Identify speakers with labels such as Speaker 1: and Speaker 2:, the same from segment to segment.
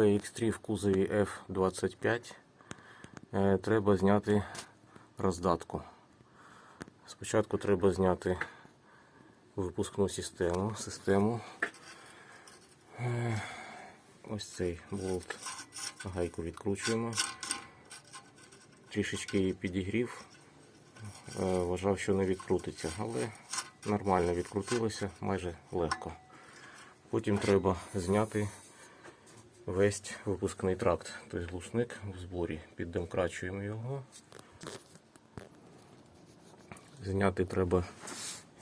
Speaker 1: VX3 в кузові F25 е, треба зняти роздатку. Спочатку треба зняти випускну систему. систему. Е, Ось цей болт. Гайку відкручуємо. Трішечки її підігрів. Е, Вважав, що не відкрутиться, але нормально відкрутилося, майже легко. Потім треба зняти весь випускний тракт, тобто глушник в зборі. Піддемкрачуємо його. Зняти треба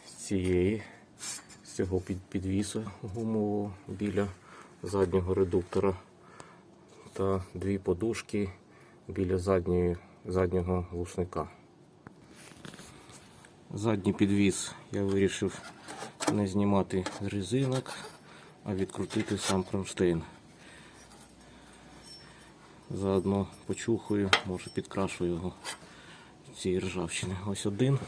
Speaker 1: з цієї, з цього підвісу гумового біля заднього редуктора та дві подушки біля задньої, заднього глушника. Задній підвіс я вирішив не знімати з резинок, а відкрутити сам кронштейн. Заодно почухаю, може підкрашу його цієї ржавчини. Ось один.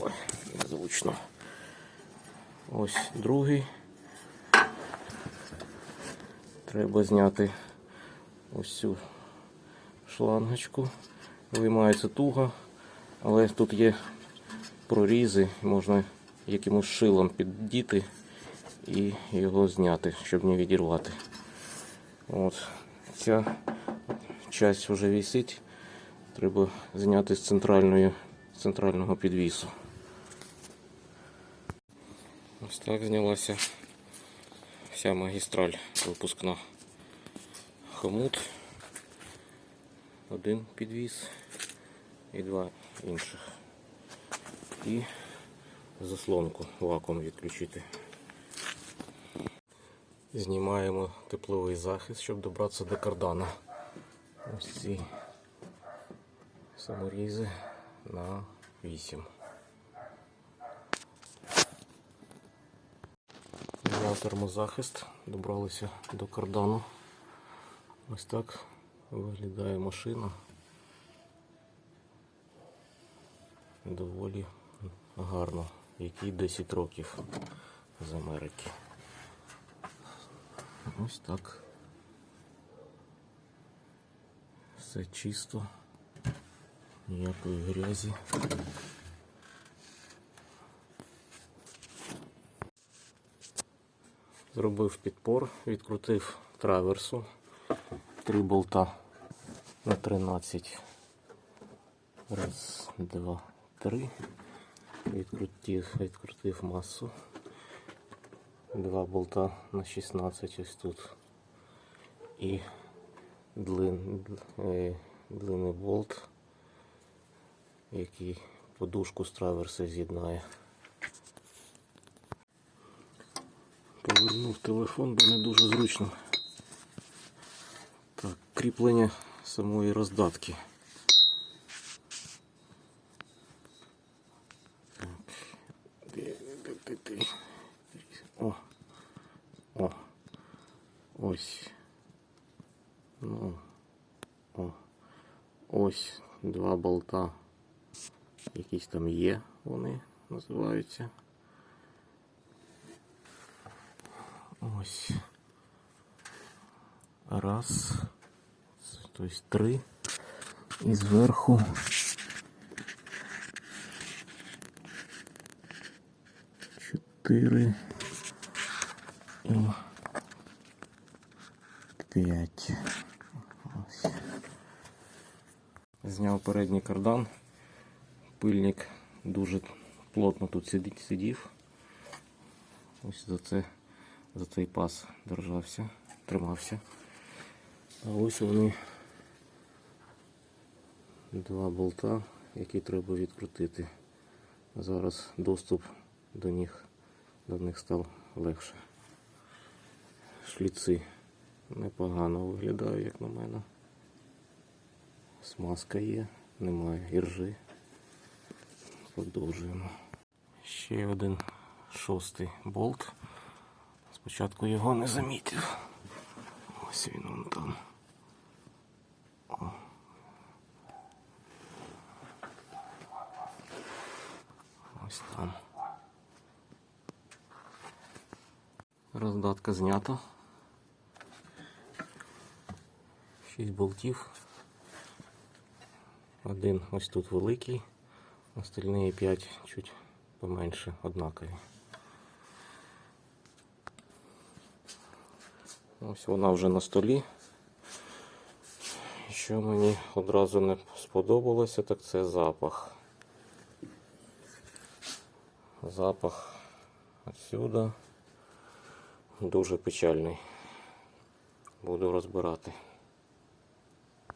Speaker 1: Ой, незручно. Ось другий. Треба зняти ось цю шлангочку. Виймається туго, але тут є прорізи, можна якимось шилом піддіти і його зняти, щоб не відірвати. От. Ця часть вже висить. Треба зняти з центральної, з центрального підвісу. Ось так знялася вся магістраль випускна. Хомут, один підвіс і два інших. І заслонку вакуум відключити. Знімаємо тепловий захист, щоб добратися до кардана. Ось ці саморізи на 8. Зняв термозахист, добралися до кардану. Ось так виглядає машина. Доволі гарно, який 10 років з Америки. Ось так. Все чисто, ніякої грязі. Зробив підпор, відкрутив траверсу. Три болта на 13. Раз, два, три. Відкрутив, відкрутив масу. Два болта на 16 ось тут. І длин, е, длинний болт, який подушку з траверси з'єднає. Повернув телефон, бо не дуже зручно. Так, кріплення самої роздатки. О. О. Ось. Ну. О. Ось два болта. Якісь там є, вони називаються. Ось. Раз. Тобто три. І зверху. Чотири. І п'ять. Ось. Зняв передній кардан. Пильник дуже плотно тут сидів. Ось за це за цей пас держався, тримався. А ось вони два болта, які треба відкрутити. Зараз доступ до них, до них став легше. Шліци непогано виглядають, як на мене. Смазка є, немає іржи. Продовжуємо. Ще один шостий болт. Спочатку його не замітив. Ось він вон там. Ось там. Роздатка знята. 6 болтів. Один ось тут великий, остальні 5 чуть поменше, однакові. Ось вона вже на столі. Що мені одразу не сподобалося, так це запах. Запах отсюда дуже печальний. Буду розбирати.